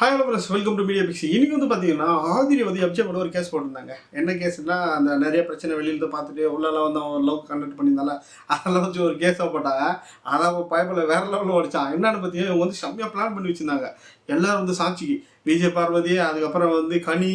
Hi hello friends welcome to media picks இன்னைக்கு வந்து பார்த்தீங்கன்னா ஆதிரி வந்து எப்ஜே கூட ஒரு கேஸ் போட்டிருந்தாங்க. என்ன கேஸ்னால் அந்த நிறைய பிரச்சனை வெளியில் தான் பார்த்துட்டு உள்ளெல்லாம் வந்து அவன் லவ் கண்டக்ட் பண்ணியிருந்தால அதெல்லாம் வச்சு ஒரு கேஸாக போட்டாங்க. அதை அவன் பயப்பில் வேற லெவலில் ஓடிச்சான். என்னென்னு பார்த்தீங்கன்னா இவங்க வந்து செம்மையாக பிளான் பண்ணி வச்சுருந்தாங்க. எல்லோரும் வந்து சாட்சிக்கு விஜய் பார்வதி அதுக்கப்புறம் வந்து கனி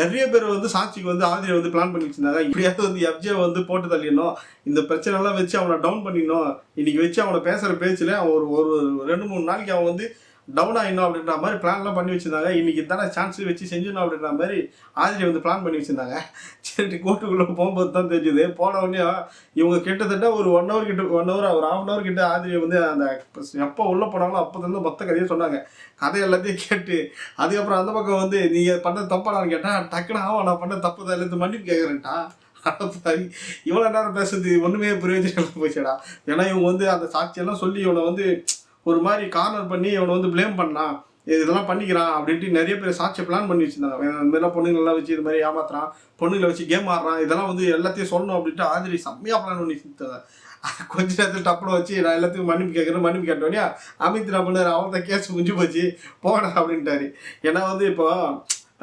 நிறைய பேர் வந்து சாட்சிக்கு வந்து ஆதிரி வந்து பிளான் பண்ணி வச்சிருந்தாங்க. இப்படியாவது வந்து எப்ஜே வந்து போட்டு தள்ளிடணும். இந்த பிரச்சனைலாம் வச்சு அவனை டவுன் பண்ணிடணும். இன்னைக்கு வச்சு அவனை பேசுகிற பேச்சில் அவன் ஒரு ஒரு ரெண்டு மூணு நாளைக்கு அவன் வந்து டவுன் ஆகிடும் அப்படின்ற மாதிரி பிளான்லாம் பண்ணி வச்சிருந்தாங்க. இன்றைக்கி தானே சான்ஸ் வச்சு செஞ்சிடணும் அப்படின்ற மாதிரி ஆதிரி வந்து பிளான் பண்ணி வச்சுருந்தாங்க. சரி கோர்ட்டுக்குள்ளே போகும்போது தான் தெரிஞ்சுது. போன உடனே இவங்க கிட்டத்தட்ட ஒரு ஒன் ஹவர் கிட்ட ஒன் ஹவர் ஒரு ஆஃப் அன் ஹவர் கிட்ட ஆதிரியை வந்து அந்த எப்போ உள்ளே போனாங்களோ அப்போ இருந்து மொத்த கதையை சொன்னாங்க. கதை எல்லாத்தையும் கேட்டு அதுக்கப்புறம் அந்த பக்கம் வந்து நீங்கள் பண்ண தப்பாடான்னு கேட்டால் டக்குனு ஆகும் நான் பண்ண தப்பு தான். எல்லாத்தையும் மன்னிப்பு கேட்குறேன்ட்டா இவ்வளோ நேரம் பேசுறது ஒன்றுமே பிரயோஜனம் போச்சுடா. ஏன்னா இவங்க வந்து அந்த சாட்சியெல்லாம் சொல்லி இவனை வந்து ஒரு மாதிரி கார்னர் பண்ணி இவனை வந்து ப்ளேம் பண்ணான் இதெல்லாம் பண்ணிக்கிறான் அப்படின்ட்டு நிறைய பேர் சாட்சியை பிளான் பண்ணி வச்சிருந்தாங்க. இந்த மாதிரிலாம் பொண்ணுங்களெல்லாம் வச்சு இது மாதிரி ஏமாத்துறான். பொண்ணுங்களை வச்சு கேம் ஆடுறான். இதெல்லாம் வந்து எல்லாத்தையும் சொல்லணும் அப்படின்ட்டு ஆதிரி செம்மையாக பிளான் பண்ணி வச்சிருந்தாங்க கொஞ்ச நேரத்தில் டப்புட வச்சு நான் எல்லாத்துக்கும் மன்னிப்பு கேட்குறேன் மன்னிப்பு கேட்டோடனே அமித் என்ன பண்ணார் அவர்தான் கேஸ் முடிஞ்சு போச்சு. போடா அப்படின்ட்டாரு. ஏன்னா வந்து இப்போ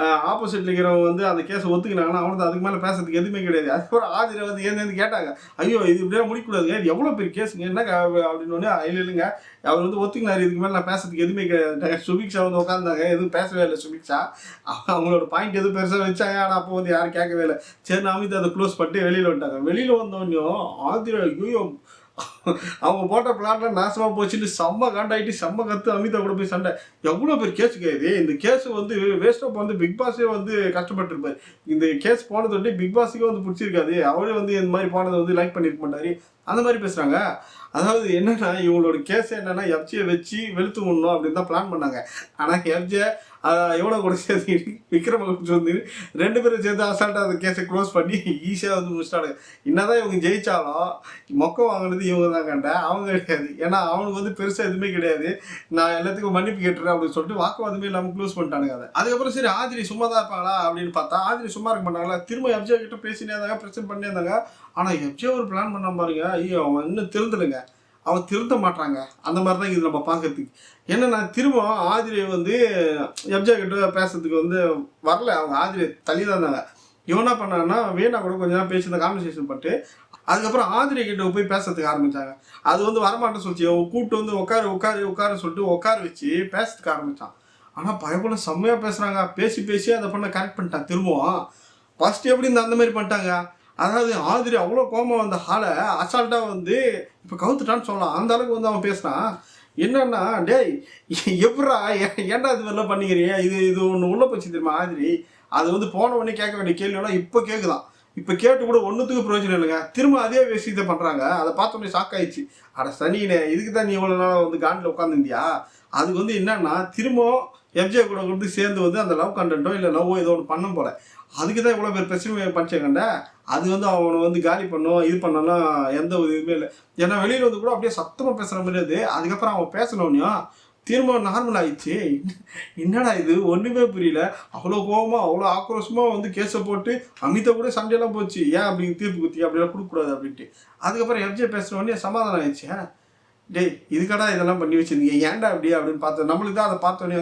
ஆப்போசிட்ல இருக்கிறவங்க வந்து அந்த கேஸை ஒத்துக்கினாங்கன்னா அவனுக்கு அதுக்கு மேலே பேசுறதுக்கு எதுவுமே கிடையாது. அதுக்கப்புறம் ஆதிரை வந்து ஏந்து கேட்டாங்க. ஐயோ இது இப்படியே முடிக்கக்கூடாதுங்க. இது எவ்வளோ பெரிய கேஸுங்க என்ன அப்படின்னு இல்லை இல்லைங்க. அவர் வந்து ஒத்துக்கினார். இதுக்கு மேலே நான் பேசுறதுக்கு எதுவுமே கிடையாது. சுபிக்ஷா வந்து உட்காந்தாங்க எதுவும் பேசவே இல்லை சுபிக்ஷா. அவங்களோட பாயிண்ட் எதுவும் பெருசாக வச்சாங்க. ஆனால் அப்போ வந்து யாரும் கேட்கவே இல்லை. சரி அமித் அதை க்ளோஸ் பண்ணிட்டு வெளியில் வந்துட்டாங்க. வெளியில் வந்தோடனே ஆதிர ஐயோ அவங்க போட்ட பிளான்ல நாசமா போச்சுன்னு செம்ம காண்டாயிட்டு செம்ம கத்து அமிதா கூட போய் சண்டை. எவ்வளோ பேர் கேஸ் கேது இந்த கேஸ் வந்து வேஸ்ட் ஆஃப் வந்து பிக் பாஸே வந்து கஷ்டப்பட்டுருப்பாரு. இந்த கேஸ் போனது வந்து பிக் பாஸுக்கே வந்து பிடிச்சிருக்காது. அவரே வந்து இந்த மாதிரி போனதை வந்து லைக் பண்ணிருக்க மாட்டாரு. அந்த மாதிரி பேசுகிறாங்க அதாவது என்னென்னா இவங்களோட கேஸ் என்னென்னா எஃப்ஜியை வச்சு வெளுத்து விடணும் அப்படின்னு தான் பிளான் பண்ணாங்க. ஆனால் எஃப்ஜியை எவ்வளோ கூட சேர்த்து விக்ரம வந்து ரெண்டு பேரும் சேர்ந்து அசால்ட்டாக அந்த கேஸை க்ளோஸ் பண்ணி ஈஸியாக வந்து முடிச்சிட்டாங்க என்னதான் இவங்க ஜெயித்தாலும் மொக்கம் வாங்கினது இவங்க தான் கண்டேன் அவங்க கிடையாது. ஏன்னா அவனுக்கு வந்து பெருசாக எதுவுமே கிடையாது. நான் எல்லாத்துக்கும் மன்னிப்பு கேட்டுறேன் அப்படின்னு சொல்லிட்டு வாக்குவாதமே இல்லாமல் க்ளோஸ் பண்ணிட்டானுங்க அதை. அதுக்கப்புறம் சரி ஆதிரி சும்மா தான் இருப்பாங்களா அப்படின்னு பார்த்தா ஆதிரி சும்மா இருக்க மாட்டாங்களா? திரும்ப எஃப்ஜியா கிட்ட பேசினே இருந்தாங்க பிரச்சனை பண்ணியிருந்தாங்க ஆனால் எஃப்ஜே ஒரு பிளான் பண்ண பாருங்க. ஐயோ அவன் இன்னும் திருந்தலைங்க. அவன் திருத்த மாட்டாங்க அந்த மாதிரி தான் இது நம்ம பார்க்கறதுக்கு என்னன்னா திரும்ப ஆதிரியை வந்து எப்ஜா கிட்ட பேசுறதுக்கு வந்து வரல. அவங்க ஆதிரியை தள்ளி தான் இருந்தாங்க இவன் என்ன பண்ணான்னா வேணா கூட கொஞ்ச நேரம் பேசி கான்வர்சேஷன் பட்டு அதுக்கப்புறம் ஆதிரி கிட்ட போய் பேசுறதுக்கு ஆரம்பிச்சாங்க. அது வந்து வரமாட்டேன்னு சொல்லிச்சு. அவன் கூப்பிட்டு வந்து உட்காரு உட்காரு உட்காரு சொல்லிட்டு உட்கார வச்சு பேசுறதுக்கு ஆரம்பித்தான் ஆனால் பயப்பட செம்மையாக பேசுகிறாங்க பேசி பேசி அதை பண்ண கரெக்ட் பண்ணிட்டான். திரும்பவும் ஃபஸ்ட்டு எப்படி இந்த அந்த மாதிரி பண்ணிட்டாங்க? அதாவது ஆதிரி அவ்வளோ கோபம் வந்த ஆளை அசால்ட்டாக வந்து இப்போ கவுத்துட்டான்னு சொல்லலாம். அந்த அளவுக்கு வந்து அவன் பேசுகிறான் என்னன்னா டேய் எப்படா ஏன்டா இது மாதிரிலாம் பண்ணிக்கிறீங்க? இது இது ஒன்று உள்ள போச்சு தெரியுமா ஆதிரி? அது வந்து போன உடனே கேட்க வேண்டிய கேள்வியெல்லாம் இப்போ கேட்குதான் இப்போ கேட்டு கூட ஒன்றுத்துக்கு பிரயோஜனம் இல்லைங்க. திரும்ப அதே விஷயத்தை பண்ணுறாங்க அதை பார்த்தோன்னே ஷாக் ஆயிடுச்சு. அட சனினே இதுக்கு தான் நீ இவ்வளோ நாள் வந்து காண்டில் உட்காந்துருந்தியா அதுக்கு வந்து என்னன்னா திரும்ப எஃப்ஜே கூட கொடுத்து சேர்ந்து வந்து அந்த லவ் கண்டென்ட்டோ இல்லை லவ் ஏதோ ஒன்று பண்ணும் போல. அதுக்கு தான் இவ்வளோ பேர் பிரச்சனை பண்ணிச்சாங்கண்ட அது வந்து அவனை வந்து காலி பண்ணும் இது பண்ணலாம் எந்த ஒரு இதுவுமே இல்லை. ஏன்னா வெளியில் வந்து கூட அப்படியே சத்தமாக பேசுகிற மாதிரியாது அதுக்கப்புறம் அவன் பேசினோன்னையும் திரும்ப நார்மல் ஆயிடுச்சு. என்னடா இது? ஒன்றுமே புரியல. அவ்வளோ கோபமாக அவ்வளோ ஆக்ரோஷமாக வந்து கேஸை போட்டு அமிதா கூட சண்டையெல்லாம் போச்சு. ஏன் அப்படி தீர்ப்பு குத்தி அப்படிலாம் கொடுக்கக்கூடாது அப்படின்ட்டு. அதுக்கப்புறம் எஃப்ஜே பேசுனோடனே சமாதானம் ஆயிடுச்சு. டேய் இதுக்கடா இதெல்லாம் பண்ணி வச்சிருந்தீங்க? ஏன்டா அப்படி அப்படின்னு பார்த்து நம்மளுக்கு தான் அதை பார்த்தோன்னே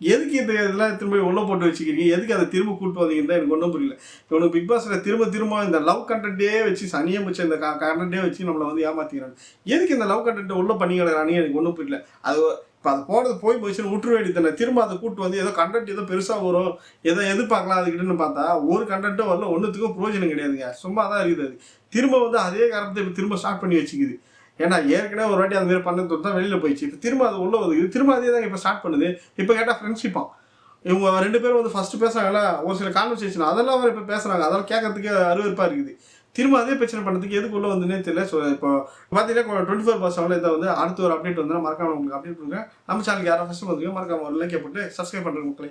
எதுக்கு இந்த இதெல்லாம் திரும்ப ஒன்றும் போட்டு வச்சுக்கிறீங்க? எதுக்கு அதை திரும்ப கூட்டு வந்தீங்கன்னா எனக்கு ஒன்றும் புரியல. இவனுக்கு பிக் பாஸில் திரும்ப திரும்ப இந்த லவ் கண்டென்ட்டே வச்சு சனியை வச்சு இந்த கண்டென்ட்டே வச்சு நம்மளை வந்து ஏமாற்றிக்கிறாங்க எதுக்கு இந்த லவ் கண்டென்ட்டை உள்ள பண்ணிக்கிறானே எனக்கு ஒன்றும் புரியல. அது இப்போ அது போனது போய் போச்சுன்னு விட்டுரு வேண்டியதானே திரும்ப அதை கூப்பிட்டு வந்து ஏதோ கண்டென்ட் ஏதோ பெருசாக வரும் ஏதோ எதிர்பார்க்கலாம் அதுக்கிட்டன்னு பார்த்தா ஒரு கண்டென்ட்டும் வரல ஒன்றுத்துக்கும் பிரயோஜனம் கிடையாதுங்க. சும்மா தான் இருக்குது அது. திரும்ப வந்து அதே காரணத்தை இப்போ திரும்ப ஸ்டார்ட் பண்ணி வச்சுக்குது. ஏன்னா ஏற்கனவே ஒரு வாட்டி அந்த மாதிரி பண்ணது தான் வெளியில் போயிடுச்சு. இப்போ திரும்ப அது உள்ள வருது. திரும்ப அதே தான் இப்போ ஸ்டார்ட் பண்ணுது. இப்போ கேட்டால் ஃப்ரெண்ட்ஷிப்பாக இவங்க ரெண்டு பேரும் வந்து ஃபஸ்ட்டு பேசுகிறாங்கல்ல ஒரு சில கான்வர்சேஷன் அதெல்லாம் அவர் இப்போ பேசுகிறாங்க அதெல்லாம் கேட்கறதுக்கு அருவருப்பாக இருக்குது. திரும்ப அதே பிரச்சனை பண்ணுறதுக்கு எதுக்கு உள்ள வந்துன்னே தெரியல. ஸோ இப்போ பார்த்தீங்கன்னா டுவெண்ட்டி ஃபோர் பர்ஸ் அவங்களே இதை வந்து அடுத்த ஒரு அப்டேட் வந்து மறக்காம உங்களுக்கு அப்டேட் பண்ணுங்க நம்ம சேனலுக்கு யாரும் ஃபஸ்ட்டு வந்துருக்கோம் மறக்காம ஒரு லைக் போட்டு சப்ஸ்கிரைப் பண்ணுற மக்களை.